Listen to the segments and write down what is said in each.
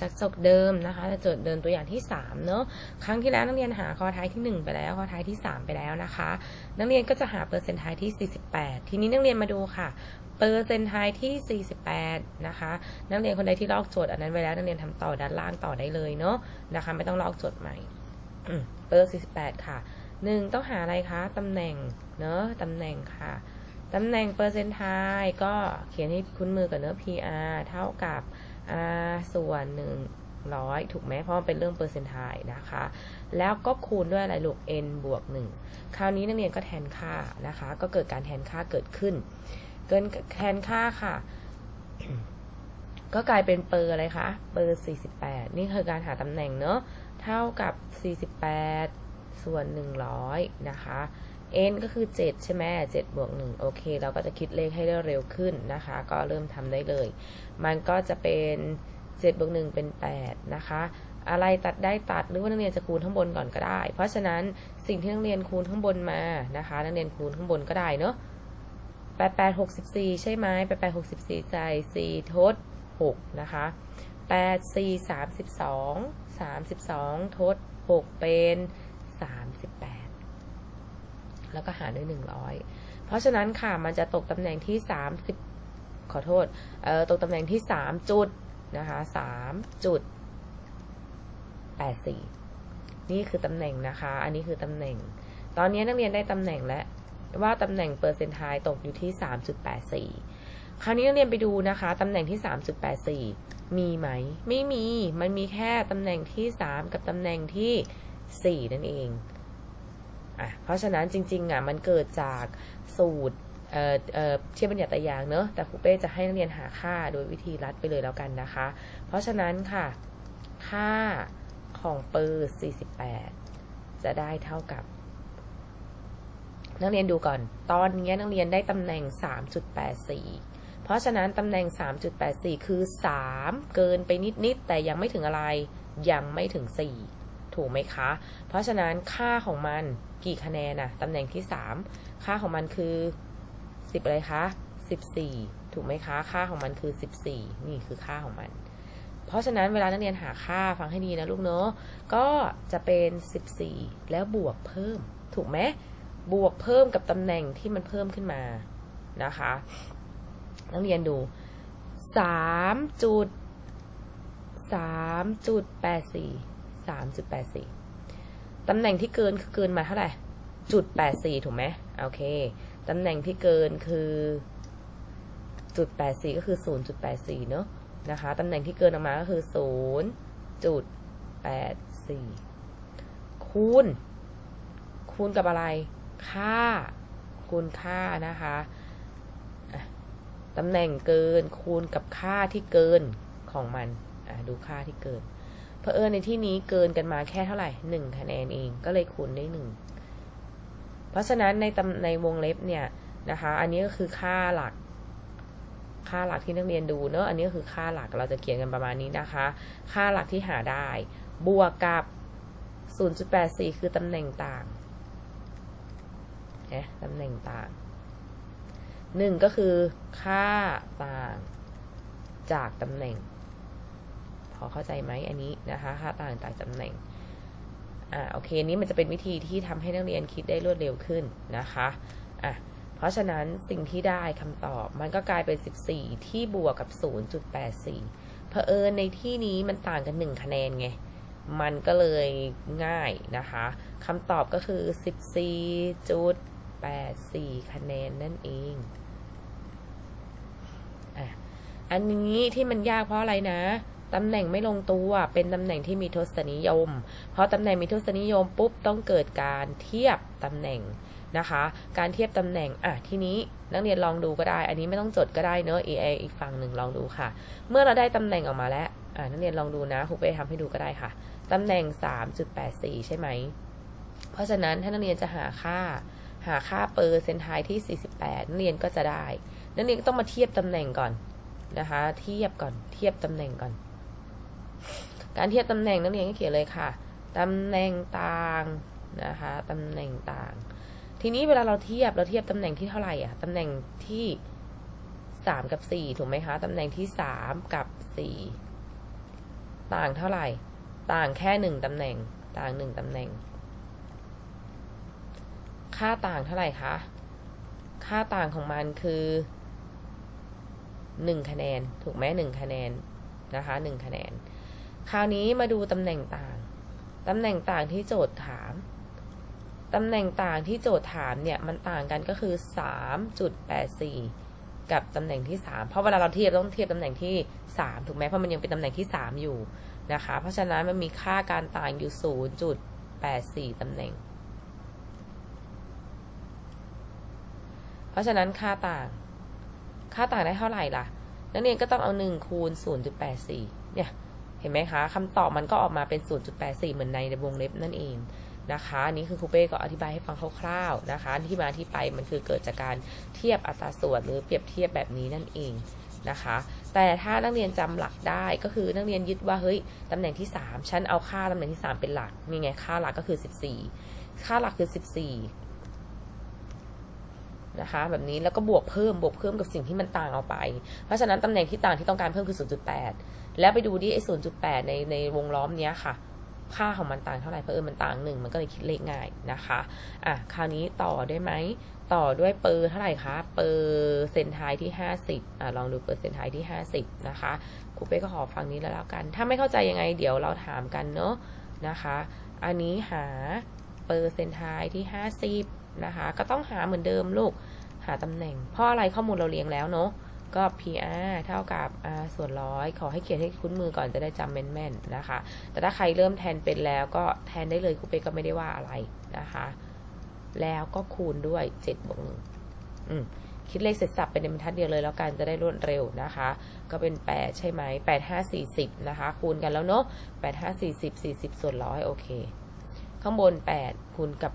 จากโจทย์เดิมนะคะจากโจทย์เดิมตัวอย่างที่3เนอะครั้งที่แล้วนักเรียนหาข้อท้ายที่ 1 ไปแล้วข้อท้ายที่ 3 ไปแล้วนะคะ นักเรียนก็จะหาเปอร์เซ็นต์ท้ายที่ 48 ทีนี้นักเรียนมาดูค่ะเปอร์เซ็นต์ท้ายที่ 48 นะคะ นักเรียนคนใดที่ลอกโจทย์อันนั้นไว้แล้วนักเรียนทำต่อด้านล่างต่อได้เลยเนาะนะคะ ไม่ต้องลอกโจทย์ใหม่เปอร์ 48 ค่ะ 1 ต้องหาอะไรคะตำแหน่งเนอะตำแหน่งค่ะตำแหน่งเปอร์เซ็นต์ไทยก็เขียนให้คุ้นมือกับเนื้อ PR เท่ากับ r ส่วน100ถูกไหมเพราะมันเป็นเรื่องเปอร์เซนต์ไทนะคะ แล้วก็คูณด้วยอะไรลูก n บวก 1 คราวนี้นักเรียนก็แทนค่านะคะ ก็เกิดการแทนค่าเกิดขึ้น เกินแทนค่าค่ะ ก็กลายเป็นเปอร์อะไรคะ เปอร์ 48 นี่คือการหาตำแหน่งเนอะ เท่ากับ 48 ส่วน 100 นะคะ n ก็คือ 7 ใช่ไหม7บวก1โอเค เราก็จะคิดเลขให้ได้เร็วขึ้นนะคะ ก็เริ่มทำได้เลย มันก็จะเป็น 7บวก1เป็น 8 นะคะอะไรตัดได้ตัดหรือว่านักเรียนจะคูณข้างบนก่อนก็ได้ เพราะฉะนั้นสิ่งที่นักเรียนคูณข้างบนมานะคะ นักเรียนคูณข้างบนก็ได้เนาะ8 8 64ใช่ไหม8 8 64ใจ4ทด6นะคะ8 4 32 32ทด6เป็น38แแล้วก็หารด้วย 100 เพราะฉะนั้นค่ะมันจะตกตำแหน่งที่ 30 ขอโทษเอ่อตกตำแหน่งที่ 3 จุดนะคะ3จุด84 นี่คือตำแหน่งนะคะ อันนี้คือตำแหน่ง ตอนนี้นักเรียนได้ตำแหน่งแล้วว่าตำแหน่งเปอร์เซนต์ไทตกอยู่ที่ 3.84 คราวนี้นักเรียนไปดูนะคะตำแหน่งที่ 3.84 มีไหม ไม่มี มันมีแค่ตำแหน่งที่ 3 กับตำแหน่งที่ 4 นั่นเอง อะเพราะฉะนั้นจริงๆอะมันเกิดจากสูตรเอ่อเอ่อเทียบบัญญัติตยางเนอะแต่ครูเป้จะให้นักเรียนหาค่าโดยวิธีรัดไปเลยแล้วกันนะคะ เพราะฉะนั้นค่ะ ค่าของเปอร์48 จะได้เท่ากับ นักเรียนดูก่อน ตอนนี้นักเรียนได้ตำแหน่ง 3.84 เพราะฉะนั้นตำแหน่ง 3.84 คือ 3 เกินไปนิด ๆ แต่ยังไม่ถึงอะไร ยังไม่ถึง 4 ถูกไหมคะ เพราะฉะนั้นค่าของมัน กี่คะแนนอะตำแหน่งที่ 3 ค่าของมันคือ 10 อะไรคะ 14 ถูกไหมคะ ค่าของมันคือ 14 นี่คือค่าของมัน เพราะฉะนั้นเวลานักเรียนหาค่าฟังให้ดีนะลูกเนาะ ก็จะเป็น 14 แล้วบวกเพิ่ม ถูกไหม บวกเพิ่มกับตำแหน่งที่มันเพิ่มขึ้นมานะคะ นักเรียนดู 3 จุด3จุด84 3จุด84 ตำแหน่งที่เกินคือเกินมาเท่าไหร่จุด84ถูกไหมโอเคตำแหน่งที่เกินคือจุด84ก็คือ0.84เนอะนะคะตำแหน่งที่เกินออกมาก็คือ0.84คูณ คูณกับอะไร ค่า คูณค่านะคะตำแหน่งเกินคูณกับค่าที่เกินของมันดูค่าที่เกิน เพอเอิญในที่นี้เกินกันมาแค่เท่าไหร่หนึ่งคะแนนเองก็เลยคูณได้หนึ่งเพราะฉะนั้นในตำในวงเล็บเนี่ยนะคะ อันนี้ก็คือค่าหลัก ค่าหลักที่นักเรียนดูเนอะอันนี้ก็คือค่าหลักเราจะเขียนกันประมาณนี้นะคะ ค่าหลักที่หาได้ บวกกับ 0.84 คือตำแหน่งต่างนะตำแหน่งต่างหนึ่งก็คือค่าต่างจากตำแหน่ง พอเข้าใจไหมอันนี้นะคะค่าต่างจากตำแหน่งอ่าโอเคนี้มันจะเป็นวิธีที่ทำให้นักเรียนคิดได้รวดเร็วขึ้นนะคะอะเพราะฉะนั้นสิ่งที่ได้คำตอบมันก็กลายเป็น 14 ที่บวกกับ 0.84 เผอิญในที่นี้มันต่างกัน 1 คะแนนไง มันก็เลยง่ายนะคะคำตอบก็คือ 14.84 คะแนนนั่นเองอะอันนี้ที่มันยากเพราะอะไรนะ ตำแหน่งไม่ลงตัว เป็นตำแหน่งที่มีทศนิยม เพราะตำแหน่งมีทศนิยมปุ๊บต้องเกิดการเทียบตำแหน่งนะคะ การเทียบตำแหน่งอะทีนี้นักเรียนลองดูก็ได้ อันนี้ไม่ต้องจดก็ได้เนอะ AI อีกฝั่งหนึ่งลองดูค่ะ เมื่อเราได้ตำแหน่งออกมาแล้วอะนักเรียนลองดูนะครูเป้ทำให้ดูก็ได้ค่ะตำแหน่ง 3.84 ใช่ไหม เพราะฉะนั้นถ้านักเรียนจะหาค่า หาค่าเปอร์เซนต์ไทที่ 48 นักเรียนก็จะได้ นักเรียนก็ต้องมาเทียบตำแหน่งก่อนนะคะ เทียบก่อน เทียบตำแหน่งก่อน การเทียบตำแหน่งนักเรียนก็เขียนเลยค่ะตำแหน่งต่างนะคะตำแหน่งต่าง ทีนี้เวลาเราเทียบเราเทียบตำแหน่งที่เท่าไหร่อะตำแหน่งที่สามกับสี่ถูกไหมคะตำแหน่งที่สามกับสี่ต่างเท่าไหร่ ต่างแค่หนึ่งตำแหน่ง ต่างหนึ่งตำแหน่ง ค่าต่างเท่าไหร่คะค่าต่างของมันคือหนึ่งคะแนน ถูกไหมหนึ่งคะแนนนะคะหนึ่งคะแนน คราวนี้มาดูตำแหน่งต่าง ตำแหน่งต่างที่โจทย์ถาม ตำแหน่งต่างที่โจทย์ถามเนี่ยมันต่างกันก็คือ 3.84 กับตำแหน่งที่ 3 เพราะเวลาเราเทียบต้องเทียบตำแหน่งที่ 3 ถูกไหมเพราะมันยังเป็นตำแหน่งที่ 3 อยู่นะคะ เพราะฉะนั้นมันมีค่าการต่างอยู่ 0.84 ตำแหน่ง เพราะฉะนั้นค่าต่าง ค่าต่างได้เท่าไหร่ล่ะ นักเรียนก็ต้องเอา 1 คูณ 0.84 เนี่ย เห็นไหมคะคำตอบมันก็ออกมาเป็น 0.84 เหมือนในวงเล็บนั่นเองนะคะอันนี้คือครูเป้ก็อธิบายให้ฟังคร่าวๆนะคะที่มาที่ไปมันคือเกิดจากการเทียบอัตราส่วนหรือเปรียบเทียบแบบนี้นั่นเองนะคะ แต่ถ้านักเรียนจำหลักได้ก็คือนักเรียนยึดว่าเฮ้ยตำแหน่งที่ 3 ฉันเอาค่าตำแหน่งที่ 3 เป็นหลักนี่ไงค่าหลักก็คือ 14 ค่าหลักคือ 14นะคะแบบนี้แล้วก็บวกเพิ่มบวกเพิ่มกับสิ่งที่มันต่างออกไป เพราะฉะนั้นตำแหน่งที่ต่างที่ต้องการเพิ่มคือ 0.8 แล้วไปดูดิไอ้0.8ในในวงล้อมเนี้ยค่ะ ค่าของมันต่างเท่าไหร่เพราะเออมันต่างหนึ่งมันก็เลยคิดเลขง่ายนะคะอะคราวนี้ต่อได้ไหมต่อด้วยเปอร์เท่าไหร่คะ เปอร์เซนทายที่ 50อะลองดูเปอร์เซนทายที่ 50 นะคะครูเป้ก็ขอฟังนี้แล้วแล้วกัน ถ้าไม่เข้าใจยังไงเดี๋ยวเราถามกันเนาะนะคะ อันนี้หาเปอร์เซนทายที่ 50 นะคะ ก็ต้องหาเหมือนเดิมลูก หาตำแหน่ง เพราะอะไรข้อมูลเราเรียงแล้วเนาะ ก็ PR เท่ากับ R ส่วนร้อยขอให้เขียนให้คุ้นมือก่อนจะได้จำแม่นๆนะคะ แต่ถ้าใครเริ่มแทนเป็นแล้วก็แทนได้เลยครูเป้ก็ไม่ได้ว่าอะไรนะคะ แล้วก็คูณด้วย7บวกหนึ่งคิดเลขเสร็จสับเป็นบรรทัดเดียวเลยแล้วกันจะได้รวดเร็วนะคะ ก็เป็น 8 ใช่ไหม8 5 40 นะคะ คูณกันแล้วเนาะ8 5 40 40 ส่วนร้อยโอเค ข้างบน 8 คูณกับ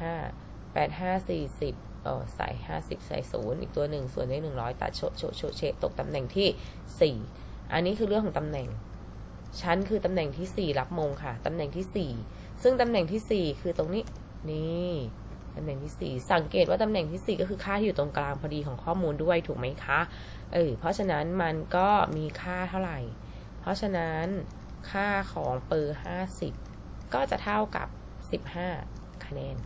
5 8 5 40 เออใส่50ใส่ศูนย์อีกตัวหนึ่งส่วนได้100ตัดโชโชโชเชตกตำแหน่งที่4อันนี้คือเรื่องของตำแหน่ง ชั้นคือตำแหน่งที่4รับมงค่ะตำแหน่งที่4ซึ่งตำแหน่งที่4คือตรงนี้นี่ตำแหน่งที่ 4 สังเกตว่าตำแหน่งที่ 4 ก็คือค่าที่อยู่ตรงกลางพอดีของข้อมูลด้วยถูกไหมคะ เออ เพราะฉะนั้นมันก็มีค่าเท่าไหร่ เพราะฉะนั้นค่าของเปอร์50 ก็จะเท่ากับ 15 คะแนน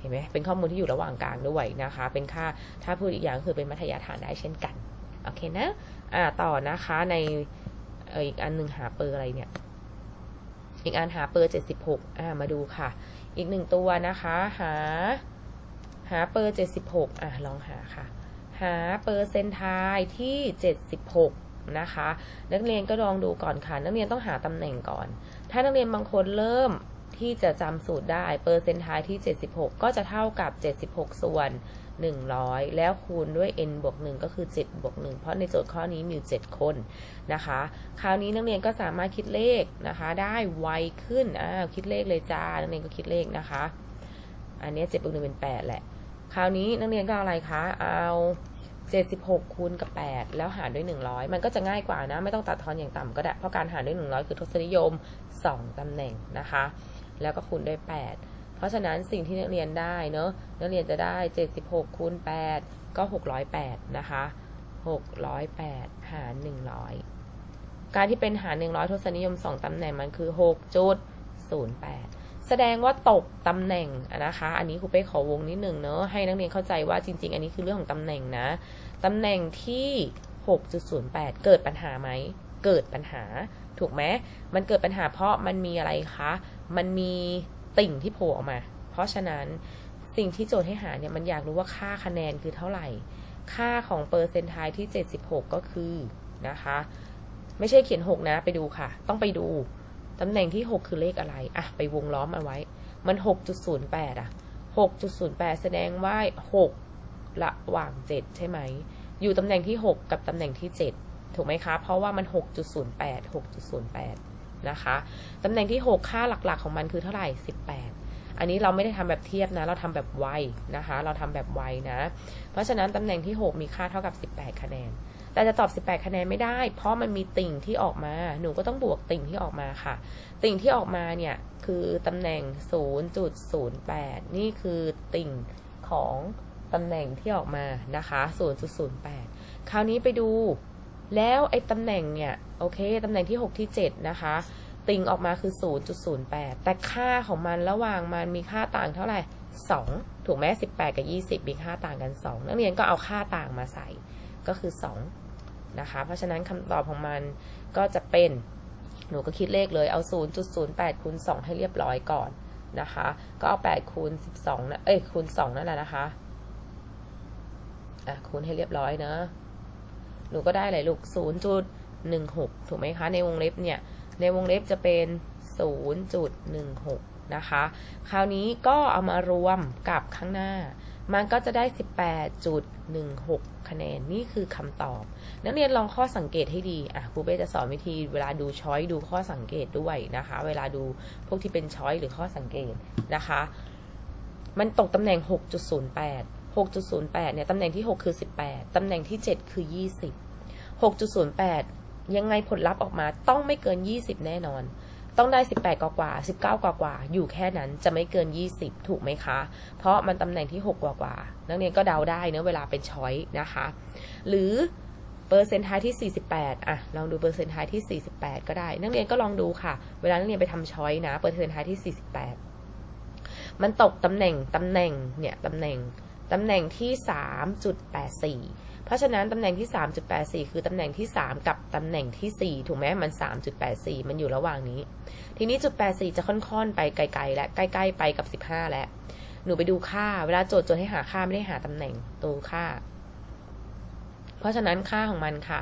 เห็นไหมเป็นข้อมูลที่อยู่ระหว่างกลางด้วยนะคะ เป็นค่าถ้าพูดอีกอย่างคือเป็นมัธยฐานได้เช่นกันโอเคนะอ่าต่อนะคะในอีกอันหนึ่งหาเปอร์อะไรเนี่ย อีกอันหาเปอร์76อ่ามาดูค่ะ อีกหนึ่งตัวนะคะ หา หาเปอร์76อ่าลองหาค่ะ หาเปอร์เซนทายที่76นะคะ นักเรียนก็ลองดูก่อนค่ะ นักเรียนต้องหาตำแหน่งก่อน ถ้านักเรียนบางคนเริ่ม ที่จะจำสูตรได้เปอร์เซนต์ไทายที่ 76 ก็จะเท่ากับ 76 ส่วน 100 แล้วคูณด้วย n บวก1ก็คือ 7 บวก 1 เพราะในโจทย์ข้อนี้มีอยู่7คนนะคะ คราวนี้นักเรียนก็สามารถคิดเลขนะคะ ได้ไวขึ้นอ้าวคิดเลขเลยจ้า นักเรียนก็คิดเลขนะคะ อันนี้7บวก1เป็น 8 แหละ คราวนี้นักเรียนก็เอาอะไรคะ เอา76คูณกับ 8 แล้วหารด้วย 100 มันก็จะง่ายกว่านะ ไม่ต้องตัดทอนอย่างต่ำก็ได้ เพราะการหารด้วย 100 คือทศนิยม 2ตำแหน่งนะคะ แล้วก็คูณด้วย 8 เพราะฉะนั้นสิ่งที่นักเรียนได้เนอะนักเรียนจะได้ 76คูณ8 ก็ 608 นะคะ 608 หาร 100 การที่เป็นหาร 100 ทศนิยม 2 ตำแหน่งมันคือ 6.08แสดงว่าตกตำแหน่งนะคะ อันนี้ครูเป้ขอวงนิดหนึ่งเนอะให้นักเรียนเข้าใจว่าจริง ๆ อันนี้คือเรื่องของตำแหน่งนะ ตำแหน่งที่ 6.08 เกิดปัญหาไหม เกิดปัญหา ถูกไหมมันเกิดปัญหาเพราะมันมีอะไรคะ มันมีติ่งที่โผล่ออกมา เพราะฉะนั้นสิ่งที่โจทย์ให้หาเนี่ยมันอยากรู้ว่าค่าคะแนนคือเท่าไหร่ ค่าของเปอร์เซนต์ไทที่ 76 ก็คือนะคะ ไม่ใช่เขียน 6 นะไปดูค่ะ ต้องไปดูตำแหน่งที่ 6 คือเลขอะไรอะไปวงล้อมเอาไว้ มัน 6.08 อะ 6.08 แสดงว่า 6 ระหว่าง 7 ใช่ไหม อยู่ตำแหน่งที่ 6 กับตำแหน่งที่ 7 ถูกไหมคะ เพราะว่ามัน 6.08 6.08 นะคะ ตำแหน่งที่ 6 ค่าหลักๆของมันคือเท่าไหร่ 18 อันนี้เราไม่ได้ทำแบบเทียบนะ เราทำแบบไวนะคะ เราทำแบบไวนะ เพราะฉะนั้นตำแหน่งที่ 6 มีค่าเท่ากับ 18 คะแนน แต่จะตอบ 18 คะแนนไม่ได้ เพราะมันมีติ่งที่ออกมา หนูก็ต้องบวกติ่งที่ออกมาค่ะ ติ่งที่ออกมาเนี่ยคือตำแหน่ง 0.08 นี่คือติ่งของตำแหน่งที่ออกมานะคะ 0.08 คราวนี้ไปดู แล้วไอ้ตำแหน่งเนี่ยโอเคตำแหน่งที่ 6 ที่ 7 นะคะ ติงออกมาคือ 0.08 แต่ค่าของมันระหว่างมันมีค่าต่างเท่าไหร่ 2 ถูกไหม18 กับ 20 มีค่าต่างกัน 2 นักเรียนก็เอาค่าต่างมาใส่ก็คือ 2 นะคะ เพราะฉะนั้นคำตอบของมันก็จะเป็นหนูก็คิดเลขเลยเอา 0.08คูณ2 ให้เรียบร้อยก่อนนะคะ ก็เอา 8คูณ12นะเอ้ยคูณ 2 นั่นแหละนะคะอะคูณให้เรียบร้อยเนะ หนูก็ได้เลยลูก 0.16 ถูกไหมคะ ในวงเล็บเนี่ย ในวงเล็บจะเป็น 0.16 นะคะ คราวนี้ก็เอามารวมกับข้างหน้า มันก็จะได้ 18.16 คะแนน นี่คือคำตอบ นักเรียนลองข้อสังเกตให้ดี อะครูเป้จะสอนวิธีเวลาดูช้อยดูข้อสังเกตด้วยนะคะ เวลาดูพวกที่เป็นช้อยหรือข้อสังเกตนะคะ มันตกตำแหน่ง 6.08 6.08 เนี่ย ตำแหน่งที่ 6 คือ 18 ตำแหน่งที่ 7 คือ 20 6.08 ยังไงผลลัพธ์ออกมาต้องไม่เกิน 20 แน่นอน ต้องได้ 18 กว่ากว่า 19 กว่ากว่า อยู่แค่นั้นจะไม่เกิน 20 ถูกไหมคะ เพราะมันตำแหน่งที่ 6 กว่ากว่า นักเรียนก็เดาได้เนะเวลาเป็นช้อยนะคะ หรือเปอร์เซ็นต์ไทายที่ 48 อะ ลองดูเปอร์เซ็นต์ไทายที่ 48 ก็ได้ นักเรียนก็ลองดูค่ะ เวลานักเรียนไปทำช้อยนะ เปอร์เซ็นต์ไทายที่ 48 มันตกตำแหน่ง ตำแหน่ง เนี่ย ตำแหน่ง ตำแหน่งที่ 3.84 เพราะฉะนั้นตำแหน่งที่ 3.84 คือตำแหน่งที่ 3 กับตำแหน่งที่ 4 ถูกไหมมัน 3.84 มันอยู่ระหว่างนี้ ทีนี้จุด 84 จะค่อนๆ ไปไกลๆ และใกล้ๆ ไปกับ 15 แล้ว หนูไปดูค่า เวลาโจทย์โจทย์ให้หาค่าไม่ได้หาตำแหน่งตัวค่า เพราะฉะนั้นค่าของมันค่ะ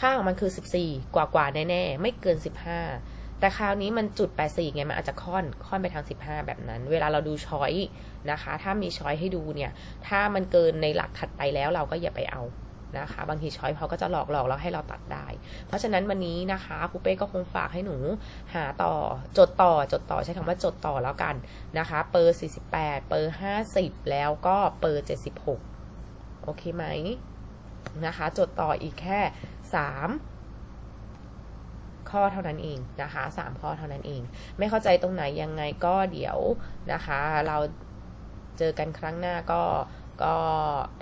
ค่าของมันคือ 14 กว่ากว่าๆแน่ๆ ไม่เกิน 15 แต่คราวนี้มันจุด 84ไงมันอาจจะค่อนค่อนไปทาง 15 แบบนั้น เวลาเราดูช้อยนะคะ ถ้ามีช้อยให้ดูเนี่ย ถ้ามันเกินในหลักถัดไปแล้วเราก็อย่าไปเอานะคะ บางทีช้อยเขาก็จะหลอกหลอกแล้วให้เราตัดได้ เพราะฉะนั้นวันนี้นะคะครูเป้ก็คงฝากให้หนูหาต่อจดต่อจดต่อใช้คำว่าจดต่อแล้วกันนะคะ เปอร์ 48 เปอร์ 50 แล้วก็เปอร์ 76 โอเคไหมนะคะ จดต่ออีกแค่ 3 ข้อเท่านั้นเองนะคะ3ข้อเท่านั้นเอง ไม่เข้าใจตรงไหนยังไงก็เดี๋ยวนะคะ เราเจอกันครั้งหน้าก็ก็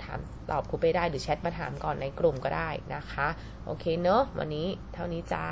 ถามตอบครูไปได้หรือแชทมาถามก่อนในกลุ่มก็ได้นะคะ โอเคเนอะวันนี้เท่านี้จ้า